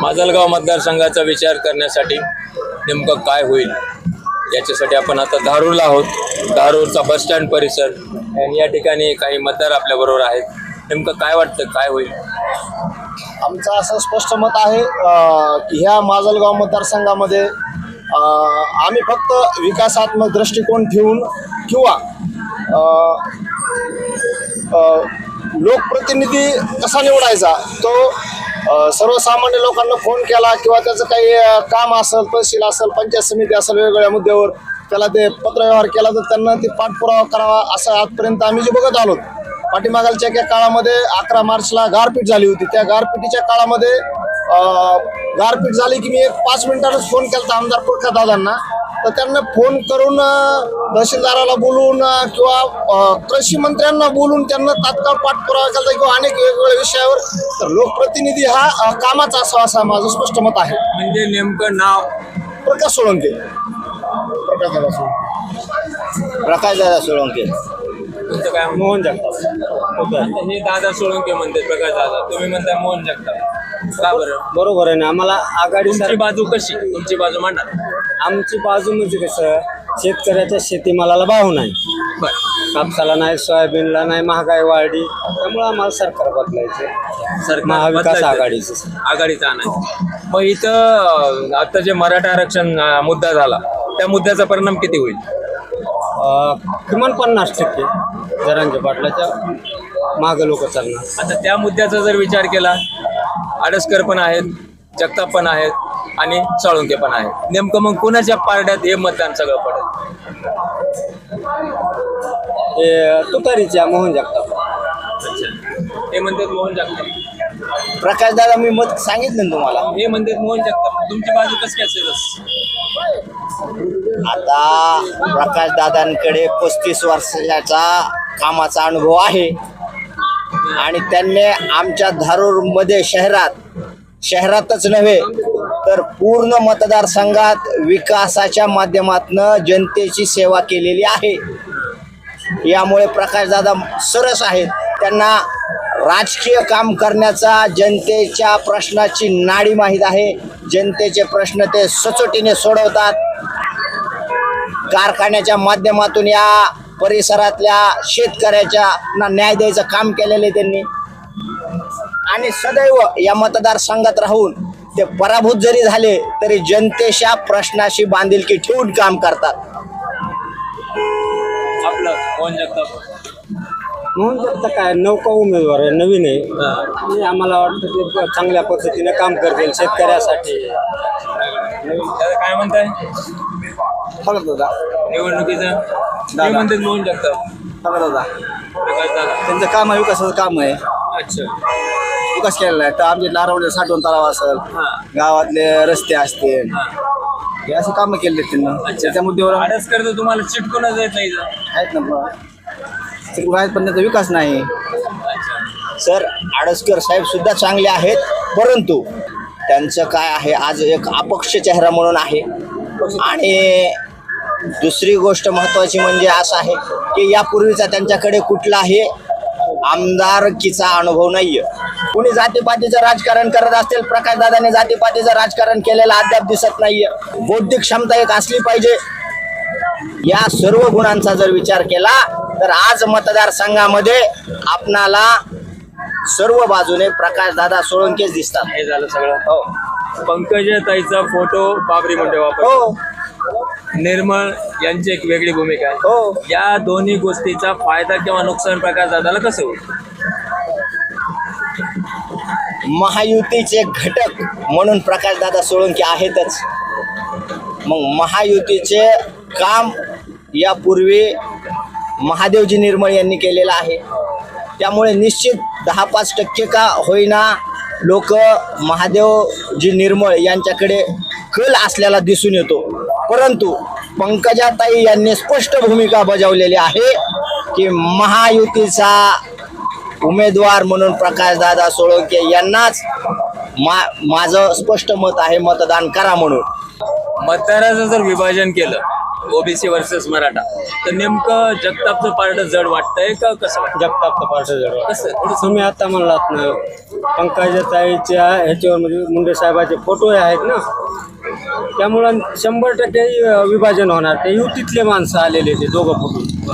माजलगाव मतदारसंघाचा विचार करण्यासाठी नेमकं काय होईल? याच्यासाठी आपण आता धारूरला आहोत. धारूरचा बसस्टँड परिसर. आणि या ठिकाणी काही मतदार आपल्याबरोबर आहेत. नेमकं काय वाटतं? काय होईल? आमचं असं स्पष्ट मत आहे की ह्या माजलगाव मतदारसंघामध्ये आम्ही फक्त विकासात्मक दृष्टिकोन ठेवून किंवा लोकप्रतिनिधी कसा निवडायचा तो सर्वसामान्य लोकांना फोन केला किंवा त्याचं काही काम असेल तहसील असेल पंचायत समिती असेल वेगवेगळ्या मुद्द्यावर त्याला ते पत्रव्यवहार केला तर त्यांना ते पाठपुरावा करावा असं आजपर्यंत आम्ही जे बघत आलो पाठीमागालच्या एका काळामध्ये अकरा मार्चला गारपीट झाली होती. त्या गारपिटीच्या काळामध्ये गारपीट झाली की मी एक पाच मिनिटांच फोन केला होता आमदार पुरखा दादांना. तर त्यांना फोन करून तहसीलदाराला बोलून किंवा कृषी मंत्र्यांना बोलून त्यांना तात्काळ पाठपुरावा केला किंवा अनेक वेगवेगळ्या विषयावर. तर लोकप्रतिनिधी हा कामाचा असावा असं माझं स्पष्ट मत आहे. म्हणजे नेमकं नाव? प्रकाश सोळंके. प्रकाश दादा सोळंके. प्रकाश दादा सोळंके. तुमचं काय मोहन जगताप. हे दादा सोळंके म्हणते प्रकाश दादा. तुम्ही म्हणताय मोहन जगताप. का बरं? बरोबर आहे ना. आम्हाला आघाडी तुमची बाजू कशी? तुमची बाजू मांडा. आमची बाजू म्हणजे कसं शेतकऱ्याच्या शेतीमालाला भाव नाही. कापसाला नाही सोयाबीनला नाही महागाई वाढली. त्यामुळे आम्हाला सरकार बदलायचं. सरकार महाविकास बदलायचं. आघाडीचं. आघाडीचा आणायचं. मग इथं आता जे मराठा आरक्षण अं, मुद्दा झाला त्या मुद्द्याचा परिणाम किती होईल? अं, किमान पन्नास टक्के जरांगे पाटलाच्या मागं लोक चालणार. आता त्या मुद्द्याचा जर विचार केला आडसकर पण आहेत जगताप पण आहेत आणि साळुंके पण आहेत. नेमकं मग कुणाच्या पारड्यात हे मतदान सगळं पडेल? हे तुतारीच्या मोहन जगताप. हे म्हणतात मोहन जगताप. प्रकाश दादा मी मत सांगितलं ना तुम्हाला. हे म्हणतात मोहन जगताप. तुमची बाजू कशी असेल? आता प्रकाश दादांकडे पस्तीस वर्षाचा कामाचा अनुभव आहे. आणि त्यांनी आमच्या धारूरमध्ये शहरात शहरातच नव्हे तर पूर्ण मतदारसंघात विकासाच्या माध्यमातून जनतेची सेवा केलेली आहे. यामुळे प्रकाशदादा सरस आहेत. त्यांना राजकीय काम करण्याचा जनतेच्या प्रश्नाची नाडी माहीत आहे. जनतेचे प्रश्न ते सचोटीने सोडवतात. कारखान्याच्या माध्यमातून या परिसरातल्या शेतकऱ्याच्या ना न्याय द्यायचं काम केलेलं आहे त्यांनी. आणि सदैव या मतदारसंघात राहून ते पराभूत जरी झाले तरी जनतेच्या प्रश्नाशी बांधिलकी ठेवून काम करतात. मोहन जगताप. काय नौका उमेदवार आहे नवीन आहे. हा. आणि आम्हाला वाटतं ते चांगल्या पद्धतीने काम करतील शेतकऱ्यासाठी. काय म्हणताय? निवडणुकीचं? ते म्हणतात मोहन जगताप बघा दादा. प्रकाश दादा. त्यांचं काम आहे विकासाचं काम आहे. अच्छा. विकास केलेला आहे. तर आमचे नारवडे साठवण तलाव असेल हा. गावातले रस्ते असतील हा. हे असे कामं केले त्यांना. त्या मुद्द्यावर तुम्हाला चिटकूनच येत नाही इथं. आहेत ना. तिकडून आहेत पण त्याचा विकास नाही. अच्छा. सर आडसकर साहेब सुद्धा चांगले आहेत परंतु त्यांचं काय आहे आज एक अपक्ष चेहरा म्हणून आहे. आणि दुसरी गोष्ट महत्त्वाची म्हणजे असं आहे की यापूर्वीचा त्यांच्याकडे कुठलाही आमदारकीचा अनुभव नाहीये. कुणी जातीपातीचं राजकारण करत असतील प्रकाशदादाने जातीपातीचं राजकारण केलेलं अद्याप दिसत नाहीये. बौद्धिक क्षमता एक असली पाहिजे. या सर्व गुणांचा जर विचार केला तर आज मतदारसंघामध्ये आपणाला सर्व बाजूने प्रकाश दादा सोळंकेच दिसतात. हे झालं सगळं. हो. पंकजा ताईचा फोटो बाबरी मुंडे वापर हो. निर्मळ यांची एक वेगळी भूमिका आहे. हो. या दोन्ही गोष्टीचा फायदा किंवा नुकसान प्रकाश दादाला कसं होईल? महायुतीचे घटक म्हणून प्रकाश दादा सोळंके आहेतच. मग महायुतीचे काम यापूर्वी महादेवजी निर्मळ यांनी केलेलं आहे. त्यामुळे निश्चित दहा पाच टक्के का होईना लोक महादेवजी निर्मळ यांच्याकडे कल असल्याला दिसून येतो. परंतु पंकजाताई यांनी स्पष्ट भूमिका बजावलेली आहे की महायुतीचा उमेदवार म्हणून प्रकाशदादा सोळंके यांनाच मा माझं स्पष्ट मत आहे मतदान करा म्हणून. मतदाराचं जर विभाजन केलं ओबीसी वर्सेस मराठा. तर नेमकं जगतापचं पार्ट जड वाटतंय का कसं जगतापचं पार्ट जड कसं? तुम्ही आता म्हणलात ना पंकजाताईच्या ह्याच्यावर म्हणजे मुंडे साहेबाचे फोटो आहेत ना त्यामुळं शंभर टक्के विभाजन होणार. ते युतीतले माणसं आलेले ते दोघं फोटो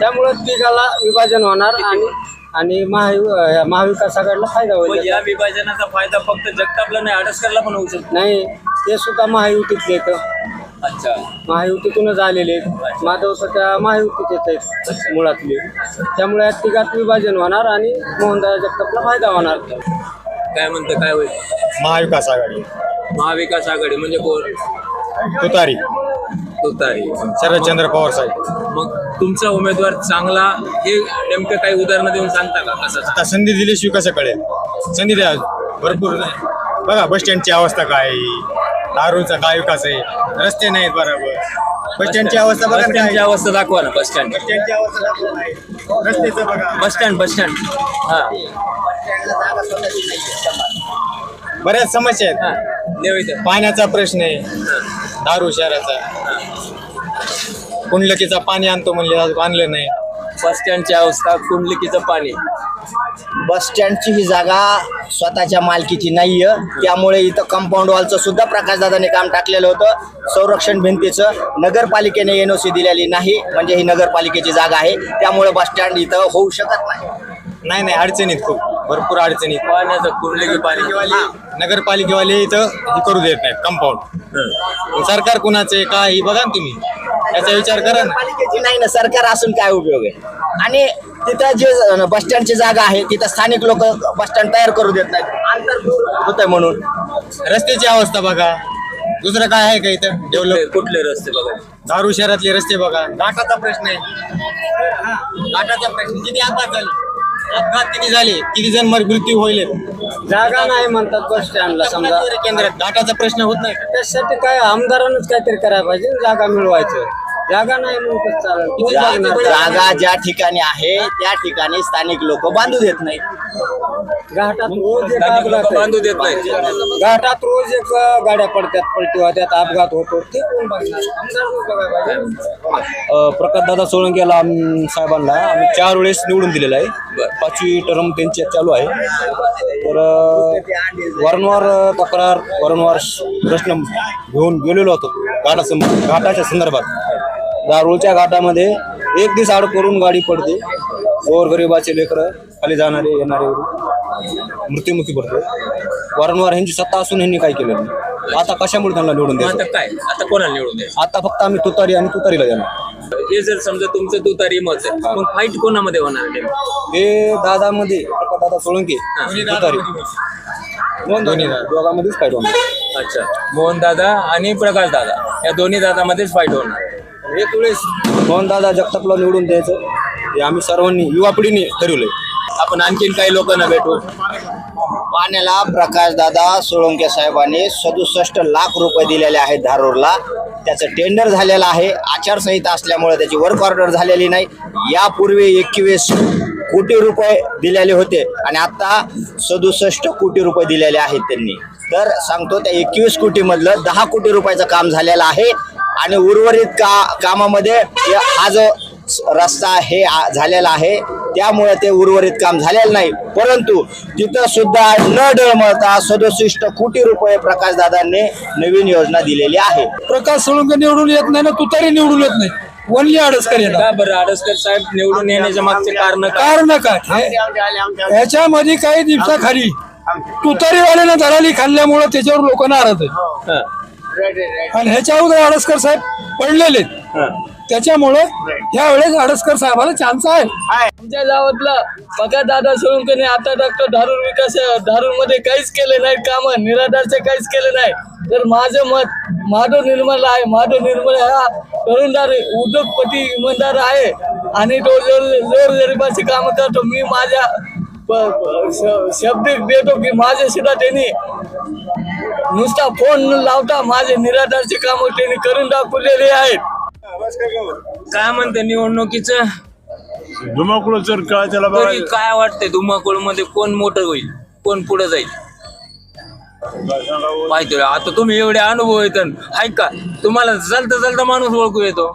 त्यामुळं तिघाला विभाजन होणार आणि आणि महायु अ, महाविकास आघाडीला फायदा होईल. या विभाजनाचा फायदा फक्त जगतापला नाही अडसकरला पण होऊ शकतो. नाही ते सुद्धा महायुतीतले आहेत अच्छा. महायुतीतूनच आलेले आहेत. माधव त्या महायुतीचेच आहेत मुळातले. त्यामुळे या तिघात विभाजन होणार आणि मोहनदास जगतापला फायदा होणार. काय म्हणतं काय होईल? महाविकास आघाडी. महाविकास आघाडी म्हणजे कोण? तुतारी. तुतारी. शरदचंद्र पवार साहेब. मग तुमचा उमेदवार चांगला हे नेमकं काही उदाहरणं देऊन सांगता का कसं? आता संधी दिल्याशिवाय कसं कळेल संधी द्या. भरपूर. बघा बस स्टँडची अवस्था काय? दारूचा काय विकास आहे? रस्ते नाहीत बरोबर. बस स्टँडची अवस्था बघा बस ना काय स्टँडची अवस्था दाखवा ना बस स्टँड. बस स्टँडची अवस्था दाखवा नाही. रस्त्याचं बघा. Bus stand bus stand. हा. बऱ्याच समस्या आहेत. हा. इथं. पाण्याचा प्रश्न आहे. दारू शहराचा. कुंडलकीचा पाणी आणतो म्हणले अजून आणलं नाही. बस स्टँडची अवस्था कुंडलिकीचं पाणी. बस स्टँडची ही जागा स्वतःच्या मालकीची नाहीये. त्यामुळे इथं कंपाऊंड वॉलचं सुद्धा प्रकाशदादाने काम टाकलेलं होतं. संरक्षण भिंतीचं नगरपालिकेने एनओसी दिलेली नाही. म्हणजे ही नगरपालिकेची जागा आहे. त्यामुळे बस स्टँड इथं होऊ शकत नाही. नाही नाही अडचणीत खूप. भरपूर अडचणीत. पाण्याचं नगरपालिकेवाले इथं हे करू देत नाहीत कंपाऊंड सरकार कुणाचं आहे काय हे बघा ना तुम्ही. याचा विचार करा ना. पालिकेची नाही ना सरकार असून काय उपयोग आहे? आणि तिथं जे बस स्टँडची जागा आहे तिथं स्थानिक लोक बस स्टँड तयार करू देत नाहीत. अंतर होत आहे म्हणून. रस्त्याची अवस्था बघा. दुसरं काय आहे का इथं? डेव्हलप कुठले रस्ते बघा? दारू शहरातले रस्ते बघा. घाटाचा प्रश्न आहे. घाटाचा प्रश्न. किती अपघात झाले अपघात किती झाले? किती जण मर मृत्यू होईल जागा नाही म्हणतात बस स्टँडला समजा. केंद्रात घाटाचा प्रश्न होत नाही? त्यासाठी काय आमदारांनाच काहीतरी करायला पाहिजे जागा मिळवायचं. जागा नाही कसं चालेल? किती? जागा ज्या ठिकाणी आहे त्या ठिकाणी स्थानिक लोक बांधू देत नाहीत. घाटात रोज एक स्थानिक लोक अपघात बांधू. देत नाही घाटात रोज एक अं, गाड्या पडतात पलटी होत्यात अपघात होतो. ते कोण बघणार? आमदारच बघायला पाहिजे. प्रकाशदादा सोळंकेला आम- साहेबांना आम्ही चार वेळेस निवडून दिलेलं आहे. पाचवी टर्म त्यांची चालू आहे. तर अ, वारंवार अ, तक्रार वारंवार प्रश्न घेऊन गेलेलो होतो. घाटासम घाटाच्या संदर्भात. दारूच्या घाटामध्ये एक दिवस आड करून गाडी पडते. गोरगरिबाचे लेकरं खाली जाणारे येणारे मृत्युमुखी पडते. वारंवार ह्यांची सत्ता असून ह्यांनी काय केलं नाही. आता कशामुळे त्यांना निवडून द्यायचं? आता काय? आता कोणाला निवडून द्यायचं? आता फक्त आम्ही तुतारी आणि तुतारीला देणार हे जर समजा तुमचं तुतारी मत आहे मग फाईट कोणामध्ये होणार नेमकं? हे दादामध्ये दादा सोळंके तुतारी. दोन्ही दोघांमध्येच फाईट होणार. अच्छा. मोहन दादा आणि प्रकाश दादा. या दोन्ही दादामध्येच फाईट होणार. एक वेळेस मोहन दादा जगतापला निवडून द्यायचं. हे आम्ही सर्वांनी युवा पिढीने ठरवलंय. आपण आणखीन काही लोकांना भेटू. पाण्याला प्रकाश दादा सोळंके साहेबांनी सदुसष्ट लाख रुपये दिलेले आहेत धारूरला. त्याचं टेंडर झालेलं आहे. आचारसंहिता असल्यामुळे त्याची वर्क ऑर्डर झालेली नाही. यापूर्वी एकवीस कोटी रुपये दिलेले होते आणि आता सदुसष्ट कोटी रुपये दिलेले आहेत त्यांनी. तर सांगतो त्या एकवीस कोटीमधलं दहा कोटी रुपयाचं काम झालेलं आहे. आणि उर्वरित का कामामध्ये हा जो रस्ता हे झालेला आहे त्यामुळे ते उर्वरित काम झालेलं नाही. परंतु तिथं सुद्धा न डळमळता सदुसष्ट कोटी रुपये प्रकाशदादांनी नवीन योजना दिलेली आहे. प्रकाश सोळंके निवडून येत नाही ना तुतारी निवडून येत नाही. वनली आडसकर येतात बरं? आडसकर साहेब निवडून येण्याच्या मागचे कारण कारण काय? ह्याच्यामध्ये काही दिवसाखाली तुतारीवाल्यानं दलाली खाल्ल्यामुळं त्याच्यावर लोक नाराज आहेत. हं, आणि ह्याच्या अगोदर आडसकर साहेब पडलेले. हं. त्याच्यामुळं ह्या वेळेस आडसकर साहेबाला चान्स आहे. आमच्या गावातला पका दादा सोळंकने आता डॉक्टर धारूर विकास धारूरमध्ये काहीच केले नाही काम निराधारचे काहीच केले नाही तर माझं मत माधव निर्मल आहे. माधव निर्मल हा तरुणदार उद्योगपती इमानदार आहे आणि तो जोर जोर गरिबाचे काम करतो. मी माझ्या शब्द देतो की माझे सुद्धा त्यांनी नुसता फोन लावता माझे निराधारचे काम त्यांनी करून दाखवलेले आहेत. काय म्हणते निवडणुकीचं? धुमाकूळ जर का त्याला काय वाटतंय धुमाकूळमध्ये कोण मोठं होईल? कोण पुढे जाईल? माहिती. आता तुम्ही एवढे अनुभव येत हाय का तुम्हाला चालता चालता माणूस ओळखू येतो.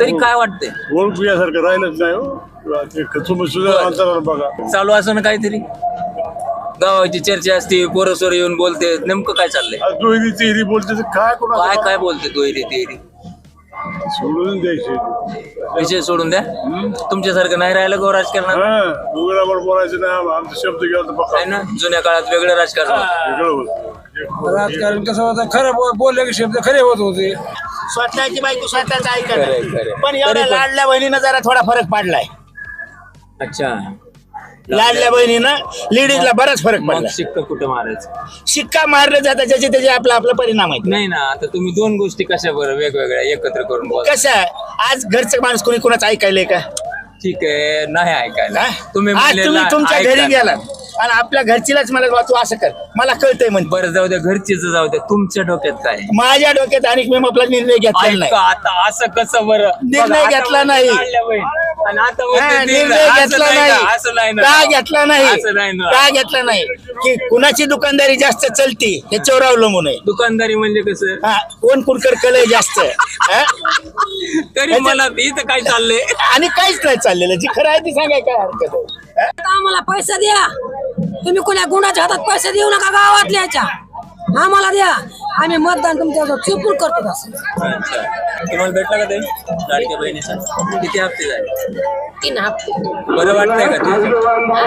तरी काय वाटतंय? ओळखू यासारखं राहिलंच नाही हो. बघा. चालू असं ना काहीतरी? गावाची चर्चा असते पोरसोर येऊन बोलते नेमकं काय चाललंय? आज दुहेरी तिहेरी बोलते तर काय कोणा काय काय बोलते दोयरी तेरी सोडून द्यायचे. विषय सोडून द्या. तुमच्यासारखं नाही राहिलं गो राजकारणात? हा दुसऱ्यावर बोलायचं नाही आमचा शब्द गेला तर बघा. आहे ना? जुन्या काळात वेगळं राजकारण होतं. वेगळं होतं. राजकारण कसं होतं? खरं बोलले की शब्द खरे होत होते. स्वतःची बायको स्वतःच खरंय, ऐकत. पण एवढ्या पण- लाडल्या बहिणीनं जरा थोडा फरक पडलाय. अच्छा. लाडल्या बहिणीनं लेडीजला बराच फरक मग पडला. शिक्का कुठं मारायचं? शिक्का मारलं जातं ज्याचे त्याचे आपला आपला परिणाम आहेत नाही ना आता तुम्ही दोन गोष्टी कशा बरं वेगवेगळ्या एकत्र करून बोल. कसं आहे आज घरचं माणूस कोणी कोणाचं ऐकायलंय का? ठीक आहे नाही ऐकायला. हा? तुम्ही आज म्हणले तुम्ही ना, तुमच्या ऐका. घरी गेला आणि आपल्या घरचीलाच मला बा तू असं कर. मला कळतंय म्हणते बरं जाऊ द्या घरचीच जाऊ द्या तुमच्या डोक्यात काय आहे? माझ्या डोक्यात आणि मी आपला निर्णय घेतलेला ऐका नाही आता असं कसं बरं? निर्णय बघा, आता घेतला नाही. लाडल्या बहीण. आता हा, निर्णय असं घेतला नाही नाही. ना, असं नाही ना. का घेतला नाही? असं नाही ना. का घेतला नाही? की कुणाची दुकानदारी जास्त चलती ह्याच्यावर अवलंबून आहे. दुकानदारी म्हणजे कसं? हा, कोण कुणकर कलय जास्त हा? तरी मला इथं काय चाललंय? आणि काहीच नाही चाललेलं. जी खरं आहे ती सांगाय काय हरकत आहे? हा? आम्हाला पैसे द्या. तुम्ही कोण्या गुणाच्या हातात पैसे देऊ नका गावातल्याच्या आम्हाला द्या. आम्ही मतदान तुमच्या चुपून करतो अच्छा. तुम्हाला भेटला का ते? लाडक्या बहिणीचा? किती हप्ते झाले? तीन हप्ते. बरं वाटतंय का ते?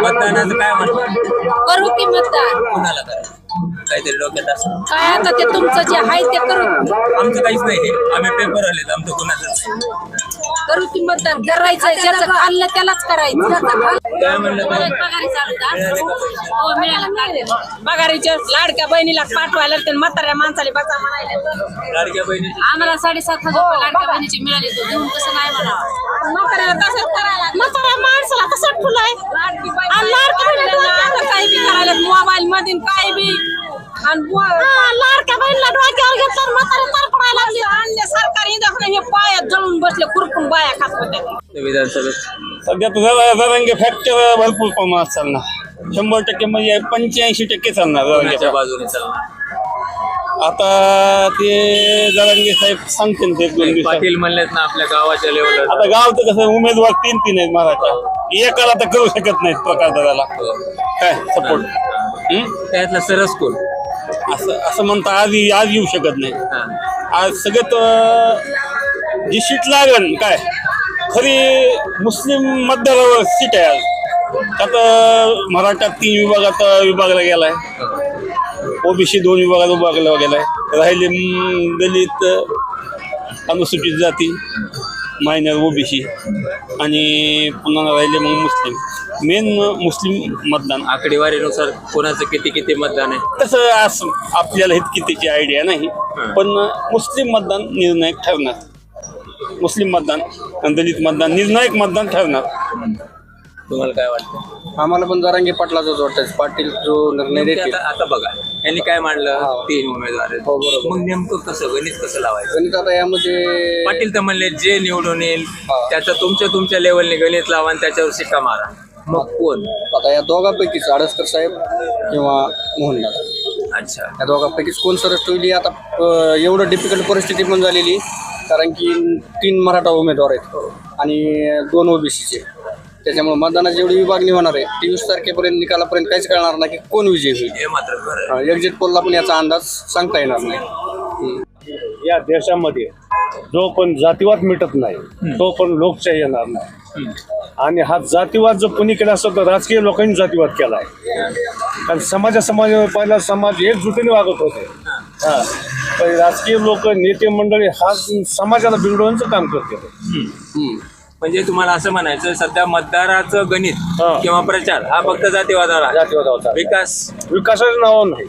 मतदानाचं काय म्हणतात? करू की मतदान? कुणाला करायचं काहीतरी डोक्यात असं. काय आता ते तुमचं जे आहे ते करू. आमचं काहीच नाही हे. आम्ही पेपर आलेत आमचं कुणाचं नाही. करू की मतदान करायचं ज्याचं खाल्लं त्यालाच करायचं. ज्याचं खाल्लं- काय म्हणलं काय पगारी चालू का? हो, मिळालं. पगारीच्या लाडक्या बहिणीला पाठवायला ते म्हाताऱ्या माणसाला बसा म्हणायला. लाडक्या बहिणीची. आम्हाला साडेसात हजार रुपये लाडक्या बहिणीचे मिळाले तो देऊन कसं नाही म्हणावं म्हाताऱ्याला तसंच करायला. म्हाताऱ्या माणसाला तसंच फुलाय आणि बहिणीला आता काही बी करायला मोबाईल मध्ये काही आणि बो- लाडक्या बहिणीला डोक्यावर घेतलं म्हातारे तरपडायला लागले. आणले सरकारी दाखले हे पायात जळून बसले खुरपून बाया खात होत्या. विधानसभेत. सध्या रंग फॅक्टर भरपूर प्रमाणात चालणार. शंभर टक्के म्हणजे पंच्याऐंशी टक्के चालणार बाजूने चालणार? आता ते जरांगे साहेब सांगतील ते पाटील म्हणलेत ना आपल्या गावाच्या लेवलला आता गाव तर कसं उमेदवार तीन तीन आहेत महाराष्ट्र एकाला तर करू शकत नाहीत प्रकार दादाला. काय सपोर्ट त्यातला सरस कोण? असं असं म्हणता आज आज येऊ शकत नाही. आज सगळ्यात जी सीट लागन काय? खरी मुस्लिम मतदारावर सीट आहे आज. त्यात अं, मराठा तीन विभागात विभागला गेलाय. ओबीसी दोन विभागात विभागला गेलाय. राहिले दलित अनुसूचित जाती मायनर ओबीसी आणि पुन्हा राहिले मग मुस्लिम. मेन मुस्लिम मतदान आकडेवारीनुसार कोणाचं किती किती मतदान आहे? तसं असं आपल्याला इतकी त्याची आयडिया नाही पण मुस्लिम मतदान निर्णायक ठरणार. मुस्लिम मतदान आणि दलित मतदान निर्णायक मतदान ठरणार. तुम्हाला काय वाटतं? आम्हाला पण जरांगे पाटलाच वाटतं पाटील जो निर्णय आता आता बघा यांनी काय मांडलं? तीन उमेदवार आहेत. हो, बरोबर. मग नेमकं कसं गणित कसं लावायचं? गणित आता यामध्ये पाटील तर म्हणले जे निवडून येईल त्याचं तुमच्या तुमच्या लेवलने गणित लावा आणि त्याच्यावर शिक्का मारा. मग कोण? आता या दोघांपैकीच आडसकर साहेब किंवा मोहनदादा. अच्छा. या दोघांपैकीच कोण सरस ठेवली आता अं, एवढं डिफिकल्ट परिस्थिती पण झालेली कारण की तीन मराठा उमेदवार आहेत. आणि दोन ओबीसीचे त्याच्यामुळे मतदानाची एवढी विभागणी होणार आहे तेवीस तारखेपर्यंत निकालापर्यंत काहीच कळणार नाही की कोण विजयी होईल. हे मात्र खरं आहे. एक्झिट पोलला पण याचा अंदाज सांगता येणार नाही. या देशामध्ये जो पण जातीवाद मिटत नाही तो पण लोकशाही येणार नाही. आणि हा जातीवाद जो कोणी केला असतो तर राजकीय लोकांनी जातीवाद केला आहे कारण समाजा समाज पहिला समाज एकजुटीने वागत होते. हा. पण राजकीय लोक नेते मंडळी हा समाजाला बिघडवण्याचं काम करते म्हणजे तुम्हाला असं म्हणायचं सध्या मतदाराचं गणित हा. किंवा प्रचार हा फक्त जातीवादावर आहे. जातीवादाचा विकास. विकासाचं नाव नाही.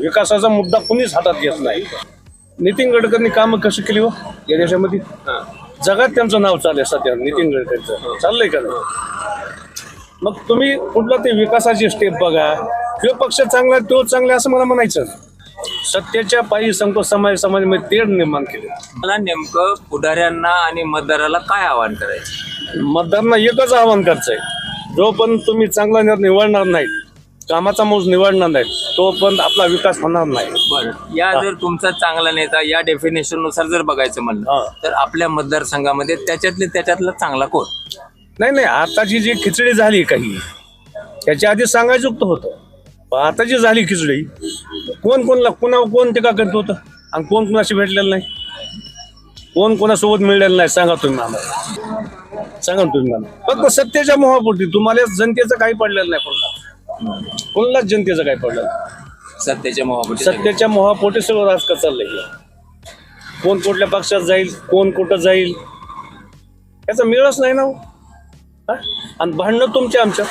विकासाचा मुद्दा कुणीच हातात घेत नाही. नितीन गडकरींनी कामं कशी केली हो? या देशामध्ये? हा. जगात त्यांचं नाव चाललंय सध्या नितीन गडकरींचं. चाललंय का? नाही मग तुम्ही कुठला ते विकासाची स्टेप बघा. किंवा पक्ष चांगला तो चांगला असं मला म्हणायचं. सत्तेच्या पायी संकोच समाज समाजामध्ये तेढ निर्माण केले. मला नेमकं पुढाऱ्यांना आणि मतदाराला काय आवाहन करायचं? मतदारांना एकच आवाहन करायचं आहे जो पण तुम्ही चांगला निर्णय निवडणार नाही कामाचा मोज निवडणार नाही तोपर्यंत आपला विकास होणार नाही. बरं. या जर तुमचा चांगला नेता या डेफिनेशननुसार जर बघायचं म्हणलं हा. तर आपल्या मतदारसंघामध्ये त्याच्यातले त्याच्यातला चांगला कोण? नाही नाही आताची जी खिचडी झाली काही त्याच्या आधी सांगायचं होतं पण आता जी झाली खिचडी कोण कोणला कोणा कोण टीका करत होतं? आणि कोण कोणाशी भेटलेलं नाही? कोण कोणासोबत मिळलेलं नाही? सांगा तुम्ही आम्हाला सांगा ना तुम्ही मला. फक्त सत्तेच्या मोहापोटी तुम्हाला जनतेचं काही पडलेलं नाही कोणाला कोणालाच जनतेचं काही पडलं. सत्तेच्या मोहापटी सत्तेच्या मोहापोटी सगळं राजकारण चाललंय कोण कुठल्या पक्षात जाईल कोण कुठं जाईल याचा मिळच नाही ना. हा? आणि भांडणं तुमच्या आमच्या